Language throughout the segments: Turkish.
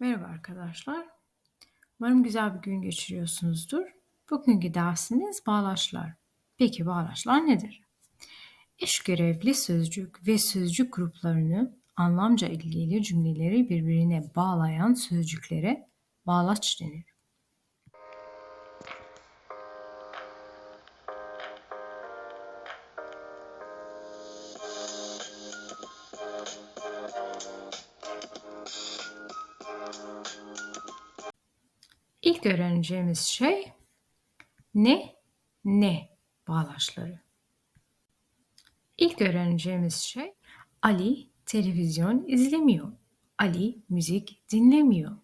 Merhaba arkadaşlar. Umarım güzel bir gün geçiriyorsunuzdur. Bugünkü dersiniz bağlaçlar. Peki bağlaçlar nedir? Eş görevli sözcük ve sözcük gruplarını anlamca ilgili cümleleri birbirine bağlayan sözcüklere bağlaç denir. İlk öğreneceğimiz şey ne ne bağlaçları. İlk öğreneceğimiz şey Ali televizyon izlemiyor. Ali müzik dinlemiyor.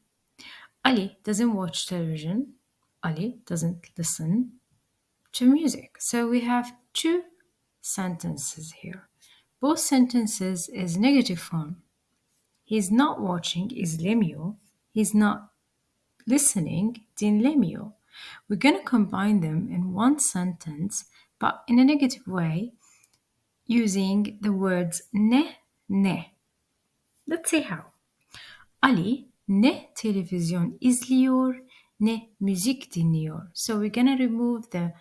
Ali doesn't watch television. Ali doesn't listen to music. So we have two sentences here. Both sentences is negative form. He's not watching izlemiyor. He's not listening, dinlemiyor. We're going to combine them in one sentence, but in a negative way, using the words ne, ne. Let's see how. Ali ne televizyon izliyor, ne müzik dinliyor. So we're going to remove the,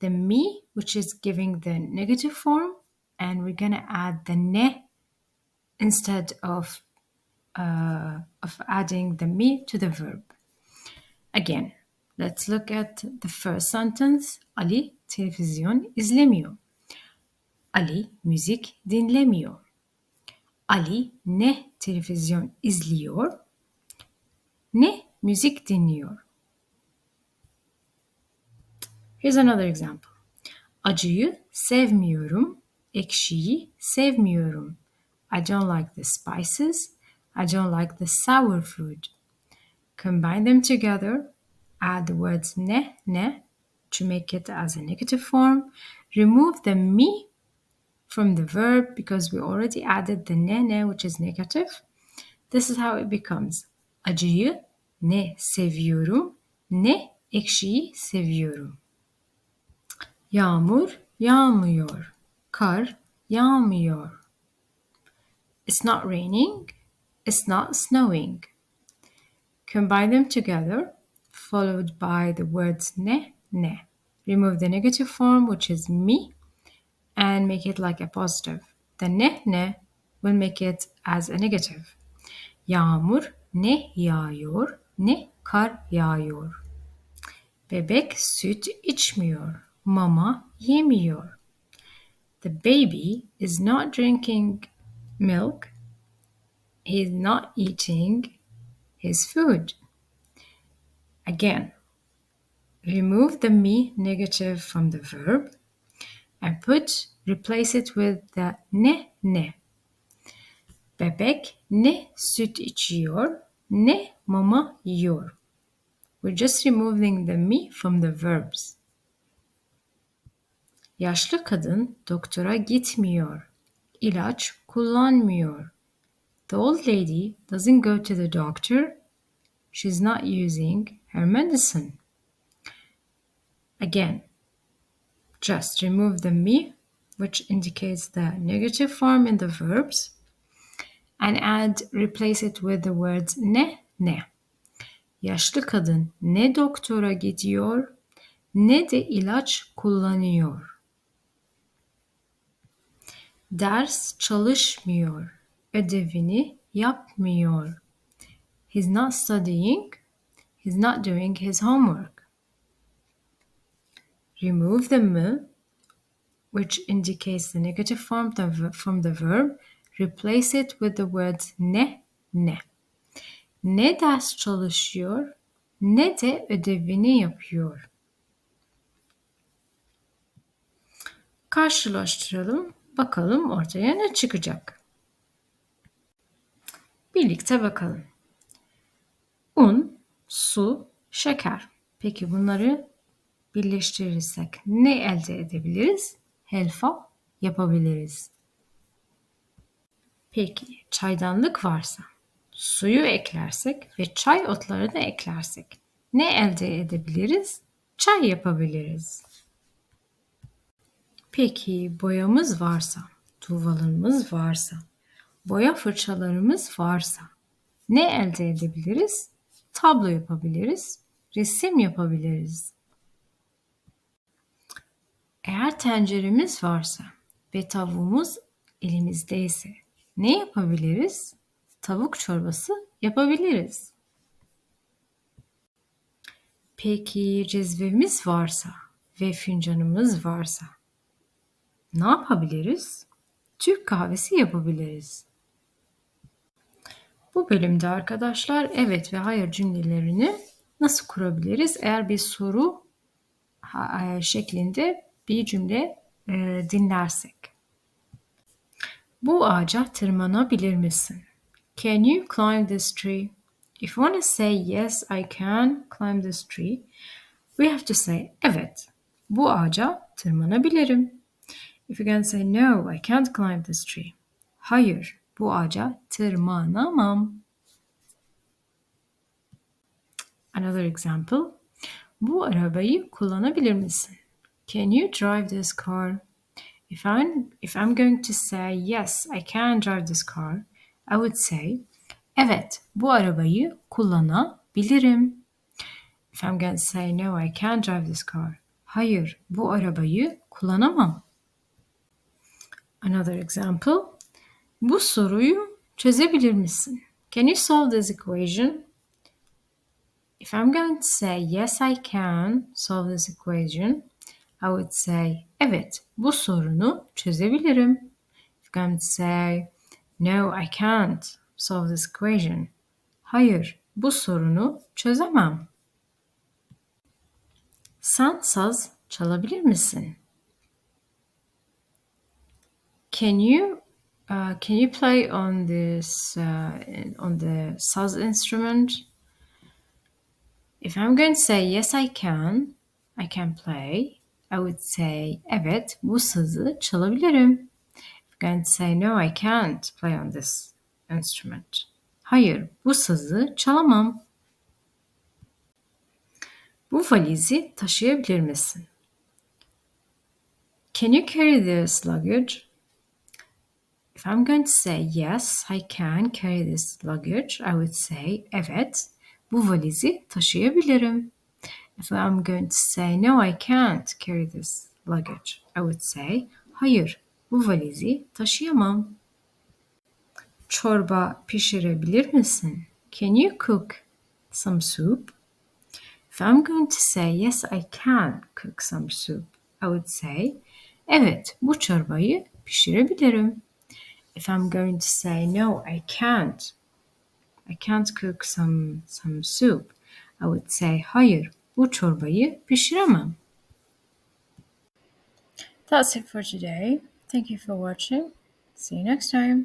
the me, which is giving the negative form, and we're going to add the ne instead of, uh, of adding the me to the verb. Again, let's look at the first sentence. Ali televizyon izlemiyor. Ali müzik dinlemiyor. Ali ne televizyon izliyor ne müzik dinliyor. Here's another example. Acıyı sevmiyorum, ekşiyi sevmiyorum. I don't like the spices. I don't like the sour food. Combine them together, add the words ne, ne to make it as a negative form. Remove the me from the verb because we already added the ne, ne, which is negative. This is how it becomes. Acıyı ne seviyorum, ne ekşiyi seviyorum. Yağmur yağmıyor. Kar yağmıyor. It's not raining. It's not snowing. Combine them together, followed by the words ne, ne. Remove the negative form, which is me, and make it like a positive. The ne, ne will make it as a negative. Yağmur ne yağıyor, ne kar yağıyor. Bebek süt içmiyor, mama yemiyor. The baby is not drinking milk. He's not eating his food. Again, remove the me negative from the verb and put replace it with the ne ne. Bebek ne süt içiyor ne mama yiyor. We're just removing the me from the verbs. Yaşlı kadın doktora gitmiyor. İlaç kullanmıyor. The old lady doesn't go to the doctor. She's not using her medicine. Again, just remove the me, which indicates the negative form in the verbs, and add, replace it with the words ne, ne. Yaşlı kadın ne doktora gidiyor, ne de ilaç kullanıyor. Ders çalışmıyor, ödevini yapmıyor. He's not studying, he's not doing his homework. Remove the m, which indicates the negative form from the verb. Replace it with the words ne, ne. Ne ders çalışıyor, ne de ödevini yapıyor. Karşılaştıralım, bakalım ortaya ne çıkacak. Birlikte bakalım. Un, su, şeker. Peki bunları birleştirirsek ne elde edebiliriz? Helfa yapabiliriz. Peki çaydanlık varsa suyu eklersek ve çay otları da eklersek ne elde edebiliriz? Çay yapabiliriz. Peki boyamız varsa, tuvalımız varsa, boya fırçalarımız varsa ne elde edebiliriz? Tablo yapabiliriz, resim yapabiliriz. Eğer tenceremiz varsa ve tavuğumuz elimizdeyse ne yapabiliriz? Tavuk çorbası yapabiliriz. Peki cezvemiz varsa ve fincanımız varsa ne yapabiliriz? Türk kahvesi yapabiliriz. Bu bölümde arkadaşlar evet ve hayır cümlelerini nasıl kurabiliriz? Eğer bir soru e, şeklinde bir cümle e, dinlersek. Bu ağaca tırmanabilir misin? Can you climb this tree? If you want to say yes, I can climb this tree, we have to say evet. Bu ağaca tırmanabilirim. If you can say no, I can't climb this tree. Hayır, bu ağaca tırmanamam. Another example. Bu arabayı kullanabilir misin? Can you drive this car? If I'm if I'm going to say yes, I can drive this car, I would say evet, bu arabayı kullanabilirim. If I'm going to say no, I can't drive this car. Hayır, bu arabayı kullanamam. Another example. Bu soruyu çözebilir misin? Can you solve this equation? If I'm going to say yes I can solve this equation, I would say evet bu sorunu çözebilirim. If I'm going to say no I can't solve this equation. Hayır bu sorunu çözemem. Sen saz çalabilir misin? Can you uh, can you play on this uh, on the saz instrument? If I'm going to say yes I can, I can play. I would say evet bu sazı çalabilirim. If I'm going to say no I can't play on this instrument. Hayır bu sazı çalamam. Bu valizi taşıyabilir misin? Can you carry this luggage? If I'm going to say yes, I can carry this luggage, I would say evet, bu valizi taşıyabilirim. If I'm going to say no, I can't carry this luggage, I would say hayır, bu valizi taşıyamam. Çorba pişirebilir misin? Can you cook some soup? If I'm going to say yes, I can cook some soup, I would say evet, bu çorbayı pişirebilirim. If I'm going to say no, I can't. I can't cook some some soup. I would say hayır, bu çorbayı pişiremem. That's it for today. Thank you for watching. See you next time.